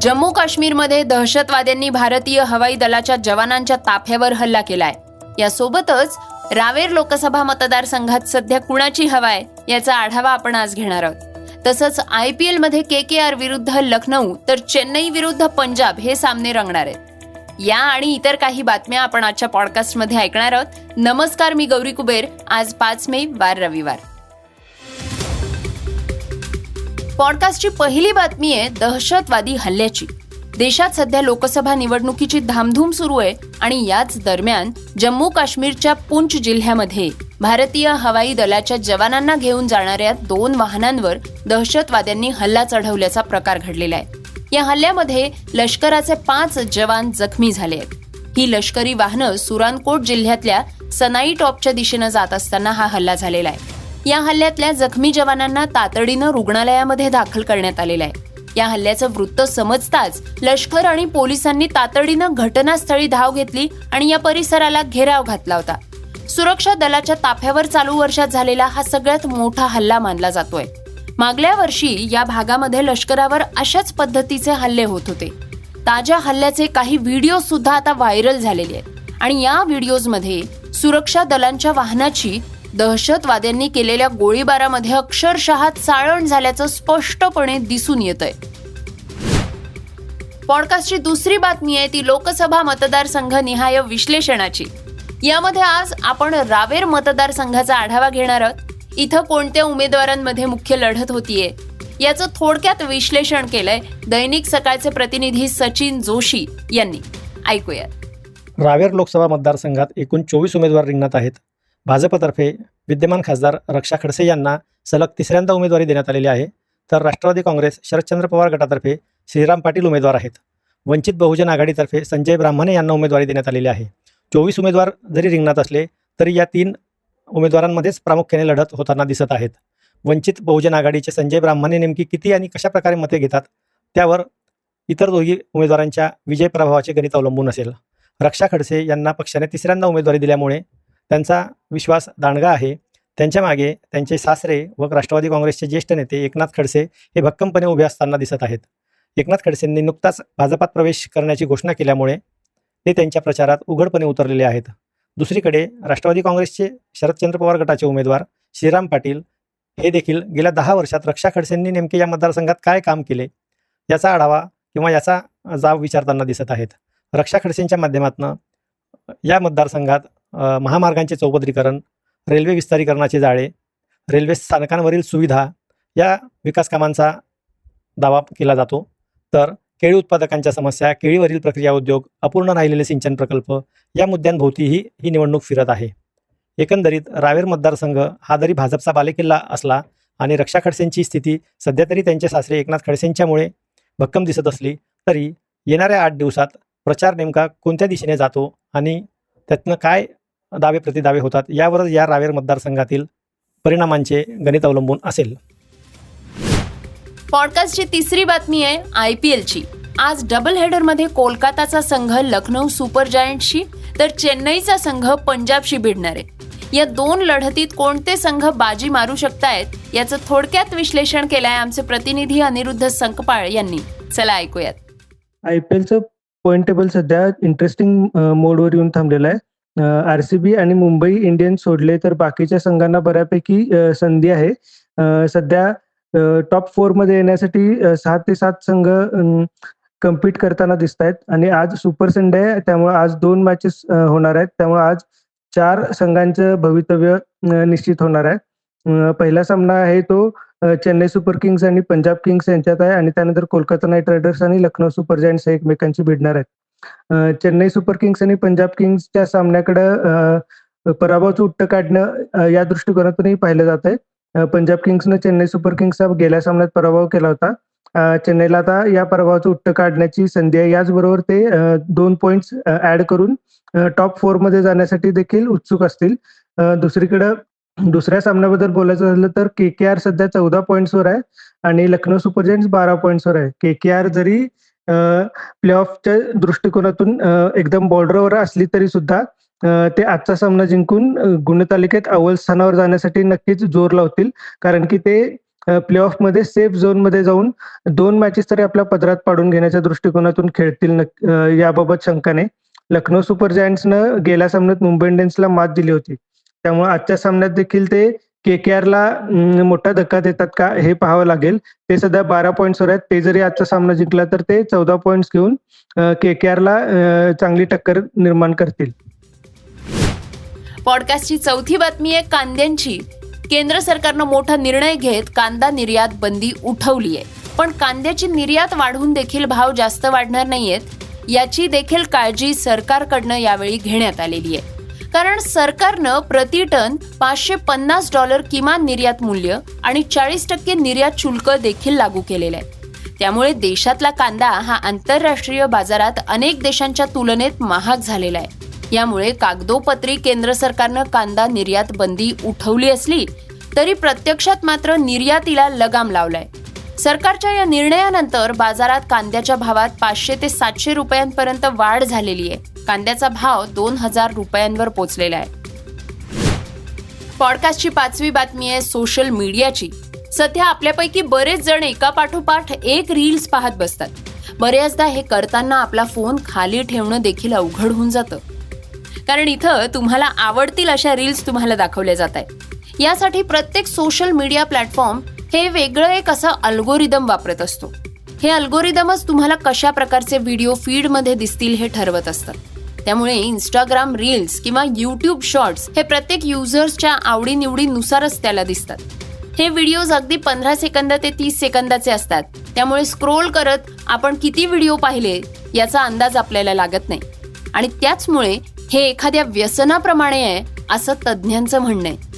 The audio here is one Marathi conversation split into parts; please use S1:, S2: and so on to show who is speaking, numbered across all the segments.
S1: जम्मू काश्मीरमध्ये दहशतवाद्यांनी भारतीय हवाई दलाच्या जवानांच्या ताफ्यावर हल्ला केलाय. यासोबतच रावेर लोकसभा मतदारसंघात सध्या कुणाची हवा आहे याचा आढावा आपण आज घेणार आहोत. तसंच आय पी एलमध्ये के के आर विरुद्ध लखनौ तर चेन्नई विरुद्ध पंजाब हे सामने रंगणार आहेत. या आणि इतर काही बातम्या आपण आजच्या पॉडकास्टमध्ये ऐकणार आहोत. नमस्कार मी गौरी कुबेर. आज पाच मे वार रविवार. पॉडकास्टची पहिली बातमी आहे दहशतवादी हल्ल्याची. देशात सध्या लोकसभा निवडणुकीची धामधूम सुरू आहे आणि याच दरम्यान जम्मू काश्मीरच्या पुंछ जिल्ह्यामध्ये भारतीय हवाई दलाच्या जवानांना घेऊन जाणाऱ्या दोन वाहनांवर दहशतवाद्यांनी हल्ला चढवल्याचा प्रकार घडलेला आहे. या हल्ल्यामध्ये लष्कराचे पाच जवान जखमी झाले आहेत. ही लष्करी वाहनं सुरानकोट जिल्ह्यातल्या सनाई टॉपच्या दिशेनं जात असताना हा हल्ला झालेला आहे. या हल्ल्यातल्या जखमी जवानांना तातडीनं रुग्णालयामध्ये दाखल करण्यात आलेलं आहे. या हल्ल्याचं वृत्त समजताच लष्कर आणि पोलिसांनी तातडीनं घटनास्थळी धाव घेतली आणि या परिसराला घेराव घातला होता. सुरक्षा दलाच्या ताफ्यावर चालू वर्षात झालेला हा सगळ्यात मोठा हल्ला मानला जातोय. मागल्या वर्षी या भागामध्ये लष्करावर अशाच पद्धतीचे हल्ले होत होते. ताज्या हल्ल्याचे काही व्हिडिओ सुद्धा आता व्हायरल झालेले आहेत. आणि या व्हिडिओजमध्ये सुरक्षा दलांच्या वाहनाची दहशतवाद्यांनी केलेल्या गोळीबारामध्ये अक्षरशः चाळण झाल्याचं स्पष्टपणे दिसून येत आहे पॉडकास्टची दुसरी बातमी आहे ती लोकसभा मतदारसंघ निहाय विश्लेषणाची. यामध्ये आज आपण रावेर मतदारसंघाचा आढावा घेणार आहोत. इथं कोणत्या उमेदवारांमध्ये मुख्य लढत होतीये? याचं थोडक्यात विश्लेषण केलंय दैनिक सकाळचे प्रतिनिधी सचिन जोशी यांनी. ऐकूयात.
S2: रावेर लोकसभा मतदारसंघात एकूण चोवीस उमेदवार रिंगणात आहेत. भाजपतर्फे विद्यमान खासदार रक्षा खडसे यांना सलग तिसऱ्यांदा उमेदवारी देण्यात आलेली आहे. तर राष्ट्रवादी काँग्रेस शरदचंद्र पवार गटातर्फे श्रीराम पाटील उमेदवार आहेत. वंचित बहुजन आघाडीतर्फे संजय ब्राह्मणे यांना उमेदवारी देण्यात आलेली आहे. चोवीस उमेदवार जरी रिंगणात असले तरी या तीन उमेदवारांमध्येच प्रामुख्याने लढत होताना दिसत आहेत. वंचित बहुजन आघाडीचे संजय ब्राह्मणे नेमकी किती आणि कशा प्रकारे मते घेतात त्यावर इतर दोघी उमेदवारांच्या विजय प्रभावाचे गणित अवलंबून असेल. रक्षा खडसे यांना पक्षाने तिसऱ्यांदा उमेदवारी दिल्यामुळे त्यांचा विश्वास दांडगा आहे. त्यांच्या मागे त्यांचे सासरे व राष्ट्रवादी काँग्रेसचे ज्येष्ठ नेते एकनाथ खडसे हे भक्कमपणे उभे असताना दिसत आहेत. एकनाथ खडसेंनी नुकताच भाजपात प्रवेश करण्याची घोषणा केल्यामुळे ते त्यांच्या प्रचारात उघडपणे उतरलेले आहेत. दुसरीकडे राष्ट्रवादी काँग्रेसचे शरदचंद्र पवार गटाचे उमेदवार श्रीराम पाटील हे देखील गेल्या दहा वर्षात रक्षा खडसेंनी नेमके या मतदारसंघात काय काम केले याचा आढावा किंवा याचा जाब विचारताना दिसत आहेत. रक्षा खडसेंच्या माध्यमातून या मतदारसंघात महामार्गांचे चौपदरीकरण रेल्वे विस्तारीकरणाचे जाळे रेल्वे स्थानकांवरील सुविधा या विकास कामांचा दावा केला जातो. तर केळी उत्पादकांच्या समस्या केळीवरील प्रक्रिया उद्योग अपूर्ण राहिलेले सिंचन प्रकल्प या मुद्द्यांभोवतीही ही निवडणूक फिरत आहे. एकंदरीत रावेर मतदारसंघ हा जरी भाजपचा बालेकिल्ला असला आणि रक्षा खडसेंची स्थिती सध्या तरी त्यांचे सासरे एकनाथ खडसेंच्यामुळे भक्कम दिसत असली तरी येणाऱ्या आठ दिवसात प्रचार नेमका कोणत्या दिशेने जातो आणि त्यातनं काय दावे प्रतिदावे होतात. यावरच या रावेर मतदारसंघातील परिणामांचे गणित अवलंबून असेल.
S1: पॉडकास्टची तिसरी बातमी आहे आय पी एलची. आज डबल हेडरमध्ये कोलकाताचा संघ लखनौ सुपर जायंटशी तर चेन्नईचा संघ पंजाबशी भिडणार आहे. या दोन लढतीत कोणते संघ बाजी मारू शकतायत याचं थोडक्यात विश्लेषण केलंय आमचे प्रतिनिधी अनिरुद्ध संकपाळ यांनी. चला ऐकूयात.
S3: आय पी एलचं पॉईंट टेबल सध्या इंटरेस्टिंग मोडवर येऊन थांबलेलं आहे. आर सी बी आणि मुंबई इंडियन्स सोडले तर बाकीच्या संघांना बऱ्यापैकी संधी आहे. सध्या टॉप फोरमध्ये येण्यासाठी सात सहा ते सात संघ कम्पीट करताना दिसत आहेत आणि आज सुपर संडे आहे त्यामुळे आज दोन मॅचेस होणार आहेत. त्यामुळे आज चार संघांचं भवितव्य निश्चित होणार आहे. पहिला सामना आहे तो चेन्नई सुपर किंग्स आणि पंजाब किंग्स यांच्यात आहे. आणि त्यानंतर कोलकाता नाईट रायडर्स आणि लखनौ सुपर जायंट्स एकमेकांची भिडणार आहेत. चेन्नई सुपर किंग्स आणि पंजाब किंग्सच्या सामन्याकडे अ, पराभवाचं काढणं या दृष्टिकोनातूनही पाहिलं जात आहे. पंजाब किंग्सनं चेन्नई सुपर किंग्सचा गेल्या सामन्यात पराभव केला होता. चेन्नईला आता या पराभवाचं उट्ट काढण्याची संधी आहे. याचबरोबर ते दोन पॉइंट्स ऍड करून टॉप फोरमध्ये जाण्यासाठी देखील उत्सुक असतील. दुसरीकडे दुसऱ्या सामन्याबद्दल बोलायचं झालं तर के के आर सध्या चौदा पॉईंट्सवर आहे आणि लखनौ सुपर जायंट्स बारा पॉईंट्सवर आहे. के के आर जरी प्ले ऑफच्या दृष्टिकोनातून एकदम बॉर्डरवर असली तरी सुद्धा ते आजचा सामना जिंकून गुणतालिकेत अव्वल स्थानावर जाण्यासाठी नक्कीच जोर लावतील. कारण की ते प्ले ऑफमध्ये सेफ झोनमध्ये जाऊन दोन मॅचेस तरी आपल्या पदरात पाडून घेण्याच्या दृष्टिकोनातून खेळतील याबाबत शंका नाही लखनौ सुपर जायंट्सनं गेल्या सामन्यात मुंबई इंडियन्सला मात दिली होती. त्यामुळे आजच्या सामन्यात देखील ते के के आरला मोठा धक्का देतात का हे पाहावं लागेल. ते सध्या बारा पॉईंट्सवर आहेत. ते जरी आजचा सामना जिंकला तर ते चौदा पॉईंट्स घेऊन के के आरला चांगली टक्कर निर्माण करतील.
S1: पॉडकास्टची चौथी बातमी आहे कांद्यांची. केंद्र सरकारनं मोठा निर्णय घेत कांदा निर्यात बंदी उठवली आहे. पण कांद्याची निर्यात वाढवून देखील भाव जास्त वाढणार नाहीयेत. याची देखील काळजी सरकारकडनं यावेळी घेण्यात आलेली आहे. कारण सरकारनं प्रति टन पाचशे पन्नास डॉलर किमान निर्यात मूल्य आणि चाळीस टक्के निर्यात शुल्क देखील लागू केलेलं आहे. त्यामुळे देशातला कांदा हा आंतरराष्ट्रीय बाजारात अनेक देशांच्या तुलनेत महाग झालेला आहे. यामुळे कागदोपत्री केंद्र सरकारनं कांदा निर्यात बंदी उठवली असली तरी प्रत्यक्षात मात्र निर्यातीला लगाम लावलाय. सरकारच्या या निर्णयानंतर बाजारात कांद्याच्या भावात पाचशे ते सातशे रुपयांपर्यंत वाढ झालेली आहे. कांद्याचा भाव दोन हजार रुपयांवर पोहोचलेला आहे. पॉडकास्टची पाचवी बातमी आहे सोशल मीडियाची. सध्या आपल्यापैकी बरेच जण एका पाठोपाठ एक रील्स पाहत बसतात. बऱ्याचदा हे करताना आपला फोन खाली ठेवणं देखील अवघड होऊन जातं. कारण इथं तुम्हाला आवडतील अशा रील्स तुम्हाला दाखवल्या जात आहेत. यासाठी प्रत्येक सोशल मीडिया प्लॅटफॉर्म हे वेगळं एक असं अल्गोरिदम वापरत असतो. हे अल्गोरिदमच तुम्हाला कशा प्रकारचे व्हिडिओ फीडमध्ये दिसतील हे ठरवत असतात त्यामुळे इंस्टाग्राम रील्स किंवा यूट्यूब शॉर्ट्स हे प्रत्येक युजर्सच्या आवडीनिवडीनुसारच त्याला दिसतात. हे व्हिडिओज अगदी पंधरा सेकंद ते तीस सेकंदाचे असतात. त्यामुळे स्क्रोल करत आपण किती व्हिडिओ पाहिले याचा अंदाज आपल्याला लागत नाही. आणि त्याचमुळे हे एखाद्या व्यसनाप्रमाणे आहे असं तज्ज्ञांचं म्हणणं आहे.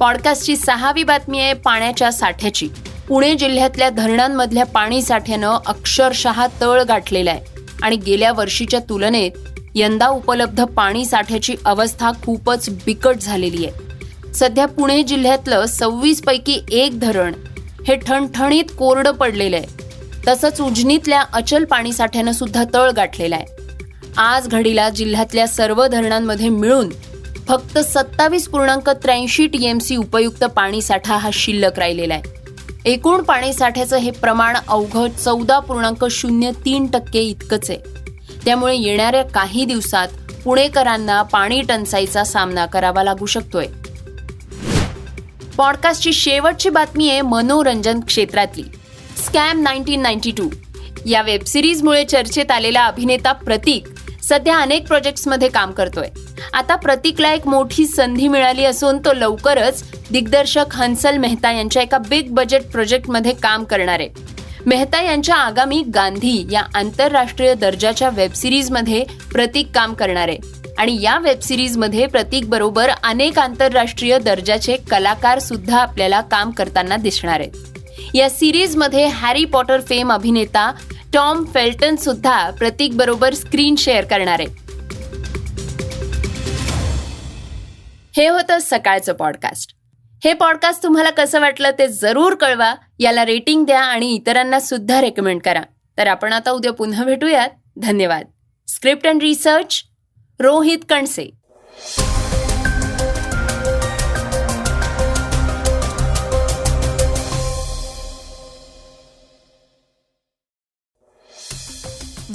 S1: पॉडकास्टची सहावी बातमी आहे पाण्याच्या साठ्याची. पुणे जिल्ह्यातल्या धरणांमधल्या पाणी साठ्यानं अक्षरशः तळ गाठलेला आहे. आणि गेल्या वर्षीच्या तुलनेत यंदा उपलब्ध पाणी साठ्याची अवस्था खूपच बिकट झालेली आहे. सध्या पुणे जिल्ह्यातलं सव्वीस पैकी एक धरण हे ठणठणीत कोरडं पडलेलं आहे. तसंच उजनीतल्या अचल पाणी साठ्यानं सुद्धा तळ गाठलेला आहे. आज घडीला जिल्ह्यातल्या सर्व धरणांमध्ये मिळून फक्त सत्तावीस पूर्णांक त्र्याऐंशी टीएमसी उपयुक्त पाणीसाठा हा शिल्लक राहिलेला आहे. एकूण पाणी साठ्याचं हे प्रमाण अवघड चौदा पूर्णांक शून्य तीन टक्के इतकंच आहे. त्यामुळे येणाऱ्या काही दिवसात पुणेकरांना पाणी टंचाईचा सामना करावा लागू शकतोय. पॉडकास्टची शेवटची बातमी आहे मनोरंजन क्षेत्रातली. Scam nineteen ninety two. या वेबसिरीजमुळे चर्चेत आलेला अभिनेता प्रतीक सध्या अनेक प्रोजेक्ट्समध्ये काम करतोय. आता प्रतीकला एक मोठी संधी मिळाली असून तो लवकरच दिग्दर्शक हंसल मेहता यांच्या एका बिग बजेट प्रोजेक्टमध्ये काम करणार आहे. मेहता यांच्या आगामी गांधी या आंतरराष्ट्रीय दर्जाच्या वेबसिरीजमध्ये प्रतीक काम करणार आहे. आणि या वेबसिरीजमध्ये प्रतीक बरोबर अनेक आंतरराष्ट्रीय दर्जाचे कलाकार सुद्धा आपल्याला काम करताना दिसणार आहेत. या सिरीजमध्ये हॅरी पॉटर फेम अभिनेता टॉम फेल्टन सुद्धा प्रतीक बरोबर स्क्रीन शेअर करणार आहे. हे होतं सकाळचं पॉडकास्ट. हे पॉडकास्ट तुम्हाला कसं वाटलं ते जरूर कळवा याला रेटिंग द्या आणि इतरांना सुद्धा रेकमेंड करा. तर आपण आता उद्या पुन्हा भेटूयात. धन्यवाद. Script and research Rohit Kanse.